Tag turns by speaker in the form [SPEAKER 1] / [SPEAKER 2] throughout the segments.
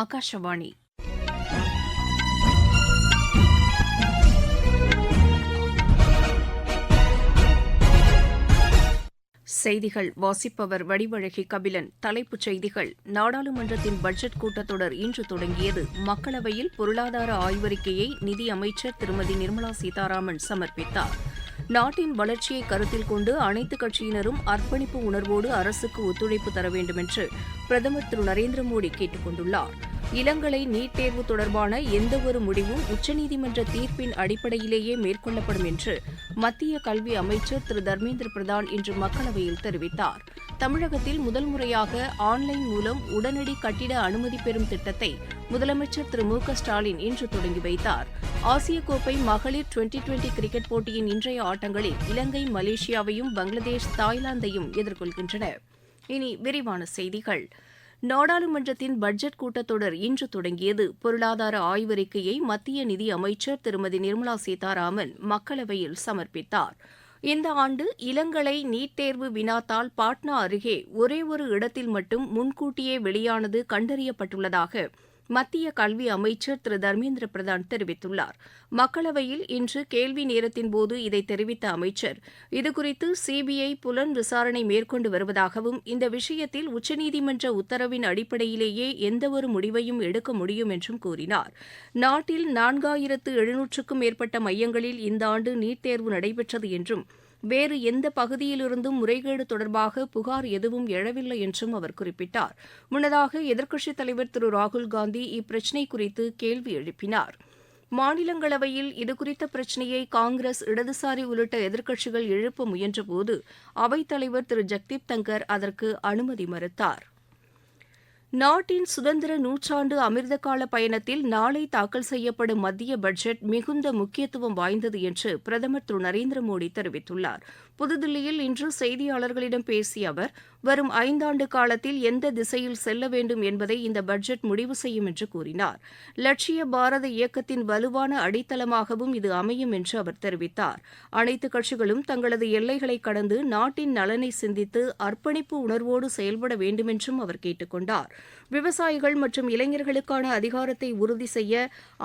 [SPEAKER 1] ஆகாஷவாணி செய்திகள் வாசிப்பவர் வடிவழகி கபிலன் தலைப்புச் செய்திகள் நாடாளுமன்றத்தின் பட்ஜெட் கூட்டத்தொடர் இன்று தொடங்கியது மக்களவையில் பொருளாதார ஆய்வறிக்கையை நிதி அமைச்சர் திருமதி நிர்மலா சீதாராமன் சமர்ப்பித்தாா் நாட்டின் வளர்ச்சியை கருத்தில் கொண்டு அனைத்து கட்சியினரும் அர்ப்பணிப்பு உணர்வோடு அரசுக்கு ஒத்துழைப்பு தர வேண்டும் என்று பிரதமர் திரு நரேந்திர மோடி கேட்டுக் கொண்டுள்ளாா் இளங்கலை நீட் தேர்வு தொடர்பான எந்தவொரு முடிவும் உச்சநீதிமன்ற தீர்ப்பின் அடிப்படையிலேயே மேற்கொள்ளப்படும் என்று மத்திய கல்வி அமைச்சர் திரு தர்மேந்திர பிரதான் இன்று மக்களவையில் தெரிவித்தார் தமிழகத்தில் முதல் முறையாக ஆன்லைன் மூலம் உடனடி கட்டிட அனுமதி பெறும் திட்டத்தை முதலமைச்சர் திரு மு ஸ்டாலின் இன்று தொடங்கி வைத்தார் ஆசிய கோப்பை மகளிர் டுவெண்டி டுவெண்டி கிரிக்கெட் போட்டியின் இன்றைய ஆட்டங்களில் இலங்கை மலேசியாவையும் பங்களாதேஷ் தாய்லாந்தையும் எதிர்கொள்கின்றன இனி விரிவான செய்திகள் நாடாளுமன்றத்தின் பட்ஜெட் கூட்டத்தொடர் இன்று தொடங்கியது பொருளாதார ஆய்வறிக்கையை மத்திய நிதி அமைச்சர் திருமதி நிர்மலா சீதாராமன் மக்களவையில் சமர்ப்பித்தார் இந்த ஆண்டு இளங்கலை நீட் தேர்வு வினாத்தால் பாட்னா அருகே ஒரே ஒரு இடத்தில் மட்டும் முன்கூட்டியே வெளியானது கண்டறியப்பட்டுள்ளதாக மத்திய கல்வி அமைச்சர் திரு தர்மேந்திர பிரதான் தெரிவித்துள்ளார் மக்களவையில் இன்று கேள்வி நேரத்தின்போது இதை தெரிவித்த அமைச்சர் இதுகுறித்து சிபிஐ புலன் விசாரணை மேற்கொண்டு வருவதாகவும் இந்த விஷயத்தில் உச்சநீதிமன்ற உத்தரவின் அடிப்படையிலேயே எந்தவொரு முடிவையும் எடுக்க முடியும் என்றும் கூறினார் நாட்டில் நான்காயிரத்து எழுநூற்றுக்கும் மேற்பட்ட மையங்களில் இந்த ஆண்டு நீட் தேர்வு நடைபெற்றது என்றும் வேறு எந்த பகுதியிலிருந்தும் முறைகேடு தொடர்பாக புகார் எதுவும் எழவில்லை என்றும் அவர் குறிப்பிட்டார் முன்னதாக எதிர்க்கட்சித் தலைவர் திரு ராகுல்காந்தி இப்பிரச்சினை குறித்து கேள்வி எழுப்பினார் மாநிலங்களவையில் இதுகுறித்த பிரச்சினையை காங்கிரஸ் இடதுசாரி உள்ளிட்ட எதிர்க்கட்சிகள் எழுப்ப முயன்றபோது அவைத்தலைவர் தலைவர் திரு ஜக்தீப் தங்கர் அதற்கு அனுமதி மறுத்தாா் நாட்டின் சுதந்திர நூற்றாண்டு அமிர்தகால பயணத்தில் நாளை தாக்கல் செய்யப்படும் மத்திய பட்ஜெட் மிகுந்த முக்கியத்துவம் வாய்ந்தது என்று பிரதமர் திரு நரேந்திர மோடி தெரிவித்துள்ளார் புதுதில்லியில் இன்று செய்தியாளர்களிடம் பேசிய அவர் வரும் ஐந்தாண்டு காலத்தில் எந்த திசையில் செல்ல வேண்டும் என்பதை இந்த பட்ஜெட் முடிவு செய்யும் என்று கூறினார் லட்சிய பாரத இயக்கத்தின் வலுவான அடித்தளமாகவும் இது அமையும் என்று அவர் தெரிவித்தார் அனைத்து கட்சிகளும் தங்களது எல்லைகளை கடந்து நாட்டின் நலனை சிந்தித்து அர்ப்பணிப்பு உணர்வோடு செயல்பட வேண்டுமென்றும் அவர் கேட்டுக்கொண்டார் விவசாயிகள் மற்றும் இளைஞர்களுக்கான அதிகாரத்தை உறுதி செய்ய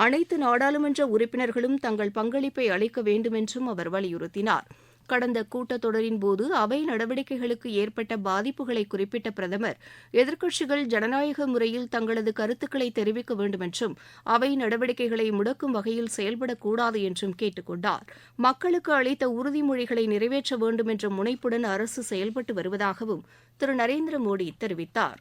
[SPEAKER 1] அனைத்து நாடாளுமன்ற உறுப்பினர்களும் தங்கள் பங்களிப்பை அளிக்க வேண்டுமென்றும் அவர் வலியுறுத்தினாா் கடந்த கூட்டத்தொடரின்போது அவை நடவடிக்கைகளுக்கு ஏற்பட்ட பாதிப்புகளை குறிப்பிட்ட பிரதமர் எதிர்க்கட்சிகள் ஜனநாயக முறையில் தங்களது கருத்துக்களை தெரிவிக்க வேண்டும் என்றும் அவை நடவடிக்கைகளை முடக்கும் வகையில் செயல்படக்கூடாது என்றும் கேட்டுக் கொண்டார் மக்களுக்கு அளித்த உறுதிமொழிகளை நிறைவேற்ற வேண்டும் என்ற முனைப்புடன் அரசு செயல்பட்டு வருவதாகவும் திரு நரேந்திர மோடி தெரிவித்தார்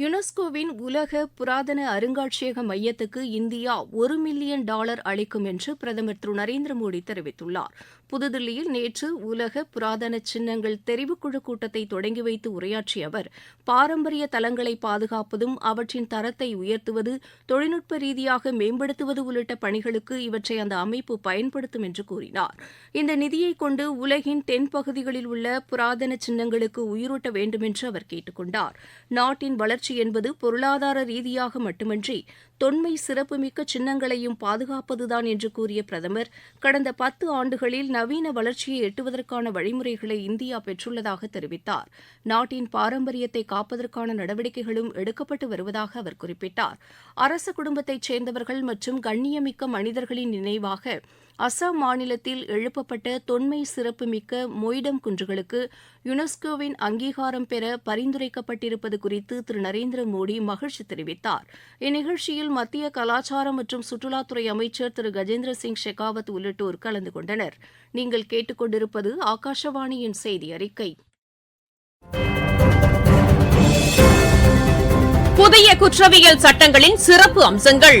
[SPEAKER 1] யுனெஸ்கோவின் உலக புராதன அருங்காட்சியக மையத்துக்கு இந்தியா ஒரு மில்லியன் டாலர் அளிக்கும் என்று பிரதமர் திரு நரேந்திர மோடி தெரிவித்துள்ளார் புதுதில்லியில் நேற்று உலக புராதன சின்னங்கள் தெரிவுக்குழு கூட்டத்தை தொடங்கி வைத்து உரையாற்றிய அவர் பாரம்பரிய தலங்களை பாதுகாப்பதும் அவற்றின் தரத்தை உயர்த்துவது தொழில்நுட்ப ரீதியாக மேம்படுத்துவது உள்ளிட்ட பணிகளுக்கு இவற்றை அந்த அமைப்பு பயன்படுத்தும் என்று கூறினார் இந்த நிதியை கொண்டு உலகின் தென்பகுதிகளில் உள்ள புராதன சின்னங்களுக்கு உயிரூட்ட வேண்டும் என்று அவர் கொண்டார் நாட்டின் வளர்ச்சி வளர்ச்சி என்பது பொருளாதார ரீதியாக மட்டுமன்றி தொன்மை சிறப்புமிக்க சின்னங்களையும் பாதுகாப்பதுதான் என்று கூறிய பிரதமர் கடந்த பத்து ஆண்டுகளில் நவீன வளர்ச்சியை எட்டுவதற்கான வழிமுறைகளை இந்தியா பெற்றுள்ளதாக தெரிவித்தார் நாட்டின் பாரம்பரியத்தை காப்பதற்கான நடவடிக்கைகளும் எடுக்கப்பட்டு வருவதாக அவர் குறிப்பிட்டார் அரச குடும்பத்தைச் சேர்ந்தவர்கள் மற்றும் கண்ணியமிக்க மனிதர்களின் நினைவாக அசாம் மாநிலத்தில் எழுப்பப்பட்ட தொன்மை சிறப்புமிக்க மொய்டம் குன்றுகளுக்கு யுனெஸ்கோவின் அங்கீகாரம் பெற பரிந்துரைக்கப்பட்டிருப்பது குறித்து திரு நரேந்திர மோடி மகிழ்ச்சி தெரிவித்தார் இந்நிகழ்ச்சியில் மத்திய கலாச்சாரம் மற்றும் சுற்றுலாத்துறை அமைச்சர் திரு கஜேந்திர சிங் ஷெகாவத் உள்ளிட்டோர் கலந்து கொண்டனர் நீங்கள் கேட்டுக்கொண்டிருப்பது ஆகாஷவாணியின் செய்தி அறிக்கை
[SPEAKER 2] புதிய குற்றவியல் சட்டங்களின் சிறப்பு அம்சங்கள்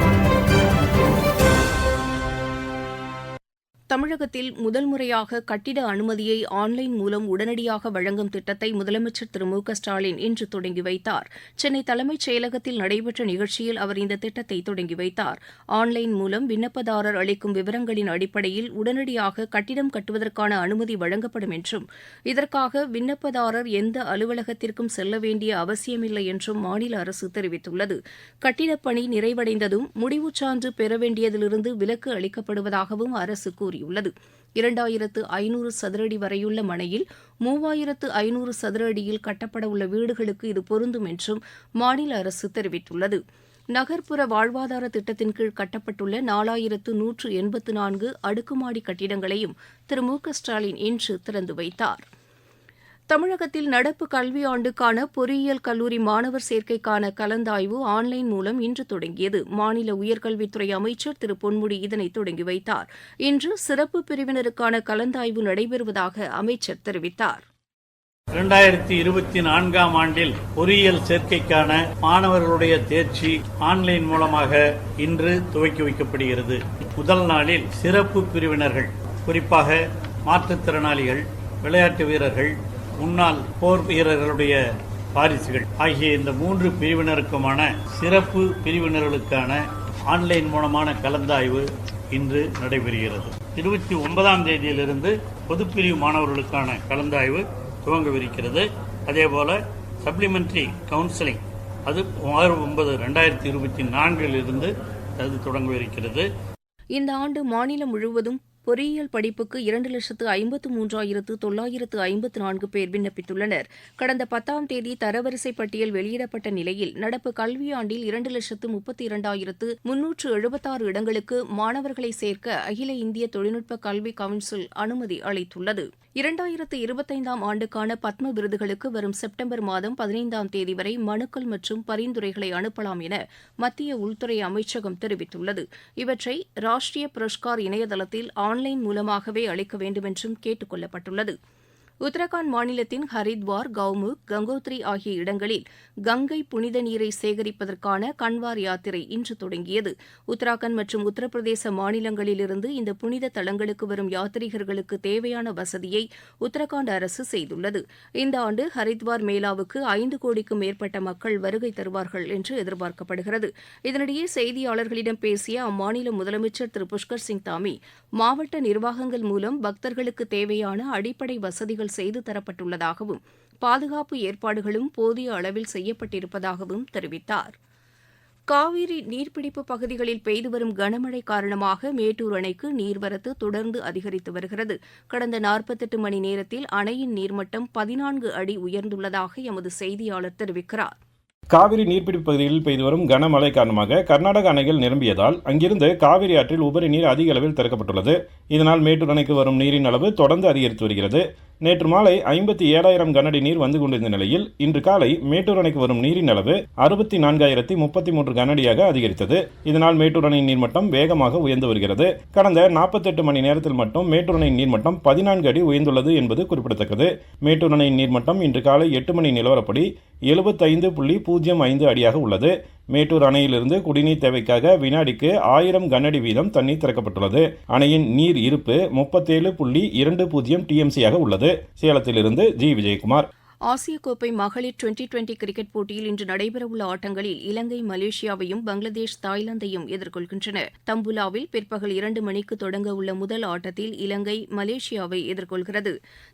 [SPEAKER 1] தமிழகத்தில் முதல் முறையாக கட்டிட அனுமதியை ஆன்லைன் மூலம் உடனடியாக வழங்கும் திட்டத்தை முதலமைச்சர் திரு மு க ஸ்டாலின் இன்று தொடங்கி வைத்தார் சென்னை தலைமைச் செயலகத்தில் நடைபெற்ற நிகழ்ச்சியில் அவர் இந்த திட்டத்தை தொடங்கி வைத்தார் ஆன்லைன் மூலம் விண்ணப்பதாரர் அளிக்கும் விவரங்களின் அடிப்படையில் உடனடியாக கட்டிடம் கட்டுவதற்கான அனுமதி வழங்கப்படும் என்றும் இதற்காக விண்ணப்பதாரர் எந்த அலுவலகத்திற்கும் செல்ல வேண்டிய அவசியமில்லை என்றும் மாநில அரசு தெரிவித்துள்ளது கட்டிடப்பணி நிறைவடைந்ததும் முடிவுச்சான்று பெற வேண்டியதிலிருந்து விலக்கு அளிக்கப்படுவதாகவும் அரசு கூறியுள்ளது உள்ளது இரண்டாயிரத்து ஐநூறு சதுரடி வரையுள்ள மனையில் மூவாயிரத்து ஐநூறு சதுர அடியில் கட்டப்பட உள்ள வீடுகளுக்கு இது பொருந்தும் என்றும் மாநில அரசு தெரிவித்துள்ளது நகர்ப்புற வாழ்வாதார திட்டத்தின் கீழ் கட்டப்பட்டுள்ள நாலாயிரத்து நூற்று எண்பத்து நான்கு அடுக்குமாடி கட்டிடங்களையும் திரு மு க ஸ்டாலின் இன்று திறந்து வைத்தாா் தமிழகத்தில் நடப்பு கல்வியாண்டுக்கான பொறியியல் கல்லூரி மாணவர் சேர்க்கைக்கான கலந்தாய்வு ஆன்லைன் மூலம் இன்று தொடங்கியது மாநில உயர்கல்வித்துறை அமைச்சர் திரு பொன்முடி இதனை தொடங்கி வைத்தார் இன்று சிறப்பு பிரிவினருக்கான கலந்தாய்வு நடைபெறுவதாக அமைச்சர் தெரிவித்தார்
[SPEAKER 3] இரண்டாயிரத்தி இருபத்தி நான்காம் ஆண்டில் பொறியியல் சேர்க்கைக்கான மாணவர்களுடைய தேர்ச்சி ஆன்லைன் மூலமாக இன்று துவக்கி வைக்கப்படுகிறது முதல் நாளில் சிறப்பு பிரிவினர்கள் குறிப்பாக மாற்றுத்திறனாளிகள் விளையாட்டு வீரர்கள் முன்னாள் போர் வீரர்களுடைய வாரிசுகள் ஆகிய இந்த மூன்று பிரிவினருக்குமான சிறப்பு பிரிவினர்களுக்கான ஆன்லைன் மூலமான கலந்தாய்வு இன்று நடைபெறுகிறது இருபத்தி ஒன்பதாம் தேதியிலிருந்து பொதுப்பிரிவு மாணவர்களுக்கான கலந்தாய்வு துவங்கவிருக்கிறது அதேபோல சப்ளிமெண்ட்ரி கவுன்சிலிங் அது ஆறு ஒன்பது ரெண்டாயிரத்தி இருபத்தி நான்கிலிருந்து அது தொடங்கவிருக்கிறது
[SPEAKER 1] இந்த ஆண்டு மாநிலம் முழுவதும் பொறியியல் படிப்புக்கு இரண்டு லட்சத்து ஐம்பத்து மூன்றாயிரத்து தொள்ளாயிரத்து ஐம்பத்து நான்கு பேர் விண்ணப்பித்துள்ளனர் கடந்த பத்தாம் தேதி தரவரிசை பட்டியல் வெளியிடப்பட்ட நிலையில் நடப்பு கல்வியாண்டில் இரண்டு லட்சத்து முப்பத்தி இரண்டாயிரத்து முன்னூற்று எழுபத்தாறு இடங்களுக்கு மாணவர்களை சேர்க்க அகில இந்திய தொழில்நுட்ப கல்வி கவுன்சில் அனுமதி அளித்துள்ளது இரண்டாயிரத்து இருபத்தைந்தாம் ஆண்டுக்கான பத்ம விருதுகளுக்கு வரும் செப்டம்பர் மாதம் பதினைந்தாம் தேதி வரை மனுக்கள் மற்றும் பரிந்துரைகளை அனுப்பலாம் என மத்திய உள்துறை அமைச்சகம் தெரிவித்துள்ளது இவற்றை ராஷ்டிரிய புரஷ்கார் இணையதளத்தில் ஆன்லைன் மூலமாகவே அளிக்க வேண்டுமென்றும் கேட்டுக் கொள்ளப்பட்டுள்ளது உத்தரகாண்ட் மாநிலத்தின் ஹரித்வார் கவுமுக் கங்கோத்ரி ஆகிய இடங்களில் கங்கை புனித நீரை சேகரிப்பதற்கான கன்வார் யாத்திரை இன்று தொடங்கியது உத்தராகண்ட் மற்றும் உத்தரப்பிரதேச மாநிலங்களிலிருந்து இந்த புனித தலங்களுக்கு வரும் யாத்ரீகர்களுக்கு தேவையான வசதியை உத்தரகாண்ட் அரசு செய்துள்ளது இந்த ஆண்டு ஹரித்வார் மேலாவுக்கு ஐந்து கோடிக்கும் மேற்பட்ட மக்கள் வருகை தருவார்கள் என்று எதிர்பார்க்கப்படுகிறது இதனிடையே செய்தியாளர்களிடம் பேசிய அம்மாநில முதலமைச்சர் திரு புஷ்கர் சிங் தாமி மாவட்ட நிர்வாகங்கள் மூலம் பக்தர்களுக்கு தேவையான அடிப்படை வசதிகள் செய்து தரப்பட்டுள்ளதாகவும் பாதுகாப்பு ஏற்பாடுகளும் போதிய அளவில் செய்யப்பட்டிருப்பதாகவும் தெரிவித்தார் காவிரி நீர்பிடிப்பு பகுதிகளில் பெய்து வரும் கனமழை காரணமாக மேட்டூர் அணைக்கு நீர்வரத்து தொடர்ந்து அதிகரித்து வருகிறது கடந்த நாற்பத்தெட்டு மணி நேரத்தில் அணையின் நீர்மட்டம் பதினான்கு அடி உயர்ந்துள்ளதாக எமது செய்தியாளர் தெரிவிக்கிறார்
[SPEAKER 4] காவிரி நீர்பிடிப்பு பகுதிகளில் பெய்து வரும் கனமழை காரணமாக கர்நாடக அணைகள் நிரம்பியதால் அங்கிருந்து காவிரி ஆற்றில் உபரி நீர் அதிக அளவில் திறக்கப்பட்டுள்ளது இதனால் மேட்டூர் அணைக்கு வரும் நீரின் அளவு தொடர்ந்து அதிகரித்து வருகிறது நேற்று மாலை ஐம்பத்தி ஏழாயிரம் கனஅடி நீர் வந்து கொண்டிருந்த நிலையில் இன்று காலை மேட்டூர் அணைக்கு வரும் நீரின் அளவு அறுபத்தி நான்காயிரத்தி முப்பத்தி மூன்று கனஅடியாக அதிகரித்தது இதனால் மேட்டூர் அணையின் நீர்மட்டம் வேகமாக உயர்ந்து வருகிறது கடந்த நாற்பத்தெட்டு மணி நேரத்தில் மட்டும் மேட்டூர் அணையின் நீர்மட்டம் பதினான்கு அடி உயர்ந்துள்ளது என்பது குறிப்பிடத்தக்கது மேட்டூர் அணையின் நீர்மட்டம் இன்று காலை எட்டு மணி நிலவரப்படி எழுபத்தைந்து புள்ளி பூஜ்ஜியம் ஐந்து அடியாக உள்ளது மேட்டூர் அணையிலிருந்து குடிநீர் தேவைக்காக வினாடிக்கு ஆயிரம் கனஅடி வீதம் தண்ணீர் திறக்கப்பட்டுள்ளது அணையின் நீர் இருப்பு முப்பத்தேழு புள்ளி இரண்டு பூஜ்ஜியம் டிஎம்சியாக உள்ளது சேலத்திலிருந்து ஜி விஜயகுமார்
[SPEAKER 1] ஆசிய கோப்பை மகளிர் டுவெண்டி டுவெண்டி கிரிக்கெட் போட்டியில் இன்று நடைபெறவுள்ள ஆட்டங்களில் இலங்கை மலேசியாவையும் பங்களாதேஷ் தாய்லாந்தையும் எதிர்கொள்கின்றன தம்புலாவில் பிற்பகல் இரண்டு மணிக்கு தொடங்க உள்ள முதல் ஆட்டத்தில் இலங்கை மலேசியாவை எதிர்கொள்கிறது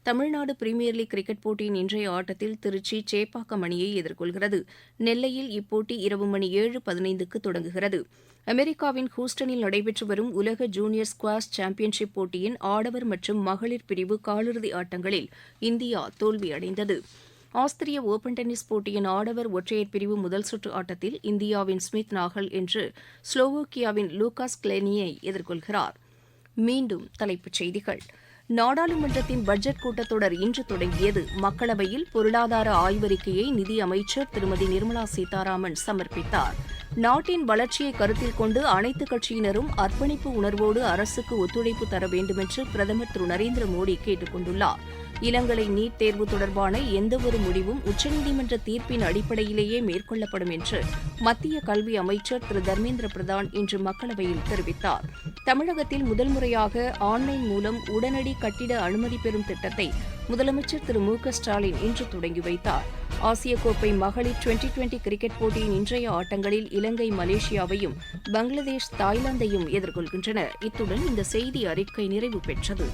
[SPEAKER 1] தமிழ்நாடு பிரீமியர் லீக் கிரிக்கெட் போட்டியின் இன்றைய ஆட்டத்தில் திருச்சி சேப்பாக்கம் அணியை எதிர்கொள்கிறது நெல்லையில் இப்போட்டி இரவு மணி ஏழு பதினைந்துக்கு தொடங்குகிறது அமெரிக்காவின் ஹூஸ்டனில் நடைபெற்று வரும் உலக ஜூனியர் ஸ்குவாஷ் சாம்பியன்ஷிப் போட்டியின் ஆடவர் மற்றும் மகளிர் பிரிவு காலிறுதி ஆட்டங்களில் இந்தியா தோல்வியடைந்தது ஆஸ்திரிய ஒபன் டென்னிஸ் போட்டியின் ஆடவர் ஒற்றையர் பிரிவு முதல் சுற்று ஆட்டத்தில் இந்தியாவின் ஸ்மித் நாகல் என்று ஸ்லோவோக்கியாவின் லூகாஸ் கிளேனியை எதிர்கொள்கிறார் மீண்டும் தலைப்புச் செய்திகள் நாடாளுமன்றத்தின் பட்ஜெட் கூட்டத்தொடர் இன்று தொடங்கியது மக்களவையில் பொருளாதார ஆய்வறிக்கையை நிதி அமைச்சர் திருமதி நிர்மலா சீதாராமன் சமர்ப்பித்தார் நாட்டின் வளர்ச்சியை கருத்தில் கொண்டு அனைத்து கட்சியினரும் அர்ப்பணிப்பு உணர்வோடு அரசுக்கு ஒத்துழைப்பு தர வேண்டுமென்று பிரதமர் திரு நரேந்திர மோடி கேட்டுக் கொண்டுள்ளார் இளங்கலை நீட் தேர்வு தொடர்பான எந்தவொரு முடிவும் உச்சநீதிமன்ற தீர்ப்பின் அடிப்படையிலேயே மேற்கொள்ளப்படும் என்று மத்திய கல்வி அமைச்சர் திரு தர்மேந்திர பிரதான் இன்று மக்களவையில் தெரிவித்தார் தமிழகத்தில் முதல் முறையாக ஆன்லைன் மூலம் உடனடி கட்டிட அனுமதி பெறும் திட்டத்தை முதலமைச்சர் திரு மு ஸ்டாலின் இன்று தொடங்கி வைத்தார் ஆசிய கோப்பை மகளிர் டுவெண்டி டுவெண்டி கிரிக்கெட் போட்டியின் இன்றைய ஆட்டங்களில் இலங்கை மலேசியாவையும் பங்களாதேஷ் தாய்லாந்தையும் எதிர்கொள்கின்றன இத்துடன் இந்த செய்தி அறிக்கை நிறைவு பெற்றது